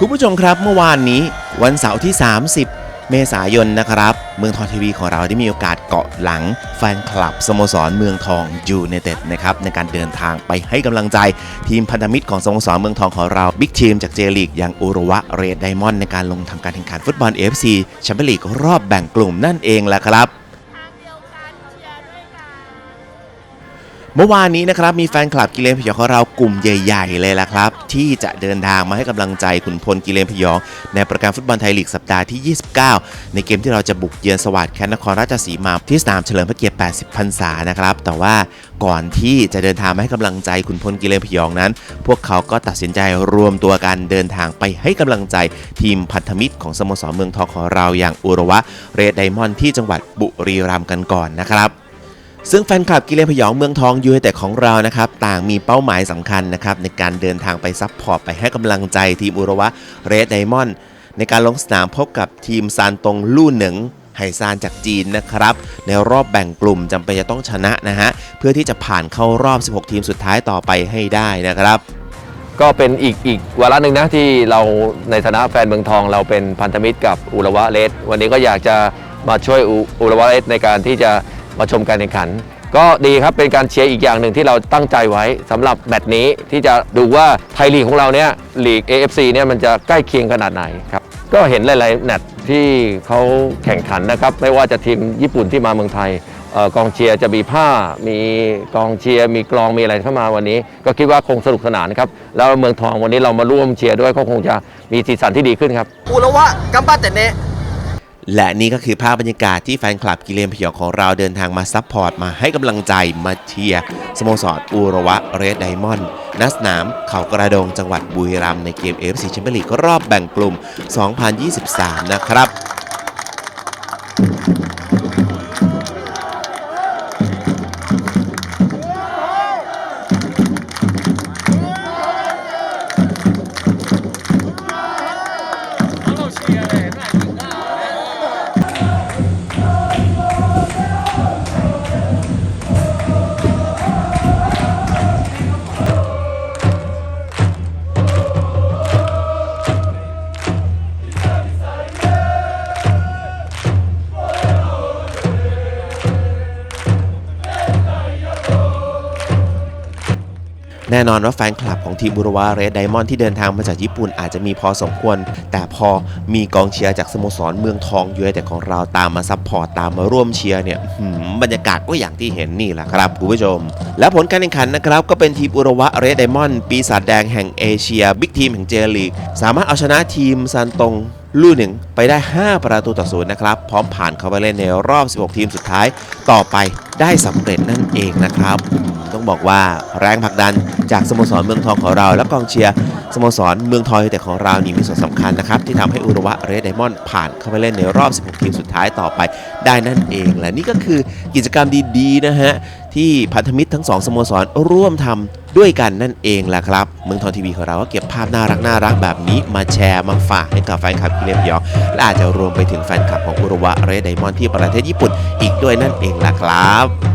คุณผู้ชมครับเมื่อวานนี้วันเสาร์ที่ 30 เมษายนนะครับ เมืองทองทีวีของเราได้มีโอกาสเกาะหลังแฟนคลับสโมสรเมืองทองยูไนเต็ดนะครับในการเดินทางไปให้กำลังใจทีมพันธมิตรของสโมสรเมืองทองของเราบิ๊กทีมจากเจลีกอย่างอุรุวะเรดไดมอนด์ในการลงทำการแข่งขันฟุตบอล AFC แชมเปี้ยนลีกรอบแบ่งกลุ่มนั่นเองแหละครับ เมื่อวานนี้นะครับมีแฟนคลับกิเลนพยองของเรากลุ่มใหญ่ ๆ เลยล่ะครับ ที่จะเดินทางมาให้กำลังใจขุนพลกิเลนพยองในประการฟุตบอลไทยลีกสัปดาห์ที่ 29 ในเกมที่เราจะบุกเยือนสวัสดิ์แคนนครราชสีมาที่สนามเฉลิมพระเกียรติ 80 พรรษานะครับแต่ว่าก่อนที่จะเดินทางมาให้กำลังใจขุนพลกิเลนพยองนั้น พวกเขาก็ตัดสินใจรวมตัวกันเดินทางไปให้กำลังใจทีมพันธมิตรของสโมสรเมืองทองของเราอย่างอุรวะเรดไดมอนด์ที่จังหวัดบุรีรัมย์กันก่อนนะครับ ซึ่งแฟนคลับกิเลนพยองเมืองทองยูไนเต็ดของเรานะครับต่างมีเป้าหมายสำคัญนะครับในการเดินทางไปซัพพอร์ตไปให้กำลังใจทีมอุระวะเรดไดมอนด์ในการลงสนามพบกับทีมซานตงลู่หนิงไหซานจากจีนนะครับ ในรอบแบ่งกลุ่มจำเป็นจะต้องชนะนะฮะ เพื่อที่จะผ่านเข้ารอบ 16 ทีมสุดท้ายต่อไปให้ได้นะครับ ก็เป็นอีกอีกวาระหนึ่งนะที่เราในฐานะแฟนเมืองทอง เราเป็นพันธมิตรกับอุระวะเลสวันนี้ก็อยากจะมาช่วยอุอุระวะเลสในการที่จะ มาชมการแข่งขัน ก็ดีครับเป็นการเชียร์อีกอย่างหนึ่งที่เราตั้งใจไว้สำหรับแมตช์นี้ที่จะดูว่าไทยลีกของเราเนี่ยลีก AFC เนี่ยมันจะใกล้เคียงขนาดไหนครับก็เห็นหลายๆแมตช์ที่เขาแข่งขันนะครับไม่ว่าจะทีมญี่ปุ่นที่มาเมืองไทยออกองเชียร์จะมีผ้า มีกองเชียร์มีกลองมีอะไรเข้ามาวันนี้ ก็คิดว่าคงสนุกสนานครับ แล้วเมืองทองวันนี้เรามาร่วมเชียร์ด้วยก็คงจะมีสีสันที่ดีขึ้นครับอุระวะกัมบัตเตเนะ และนี่ก็คือภาพบรรยากาศที่แฟนคลับกิเลนพยองของเราเดินทางมาซัพพอร์ตมาให้กำลังใจมาเชียร์สโมสรอุระวะเรดไดมอนด์ณสนามเขากระโดงจังหวัดบุรีรัมย์ในเกม AFC แชมเปี้ยนลีกรอบแบ่งกลุ่ม 2023 นะครับ แน่นอนว่าแฟนคลับของทีมบุรวาเรดไดมอนด์ที่เดินทางมาจากญี่ปุ่นอาจจะมีพอสมควร แต่พอมีกองเชียร์จากสโมสรเมืองทองยูไนเต็ดของเราตามมาซัพพอร์ตตามมาร่วมเชียร์เนี่ยบรรยากาศก็อย่างที่เห็นนี่แหละครับคุณผู้ชม และผลการแข่งขันนะครับ ก็เป็นทีมอุรวะเรดไดมอนด์ปีศาจแดงแห่งเอเชีย บิ๊กทีมแห่งเจลีก สามารถเอาชนะทีมซานตงลู่หนึ่งไปได้ 5 ประตูต่อศูนย์นะครับ พร้อมผ่านเข้าไปเล่นในรอบ 16 ทีมสุดท้าย ต่อไปได้สำเร็จนั่นเองนะครับ ต้องบอกว่าแรงผลักดันจากสโมสรเมืองทองของเรา และกองเชียร์สโมสรเมืองทองยูไนเต็ดของเรานี่มีส่วนสำคัญนะครับ ที่ทำให้อุระวะเรดไดมอนด์ผ่านเข้าไปเล่นในรอบ 16 ทีมสุดท้ายต่อไปได้นั่นเอง และนี่ก็คือกิจกรรมดีๆนะฮะที่พันธมิตรทั้งสองสโมสรร่วมทำด้วยกันนั่นเองแหละครับ เมืองทองทีวีของเราก็เก็บภาพน่ารักน่ารักแบบนี้มาแชร์มาฝากให้กับแฟนคลับกิเลนพยองและอาจจะรวมไปถึงแฟนคลับของอุระวะเรดไดมอนด์ที่ประเทศญี่ปุ่นอีกด้วยนั่นเองล่ะครับ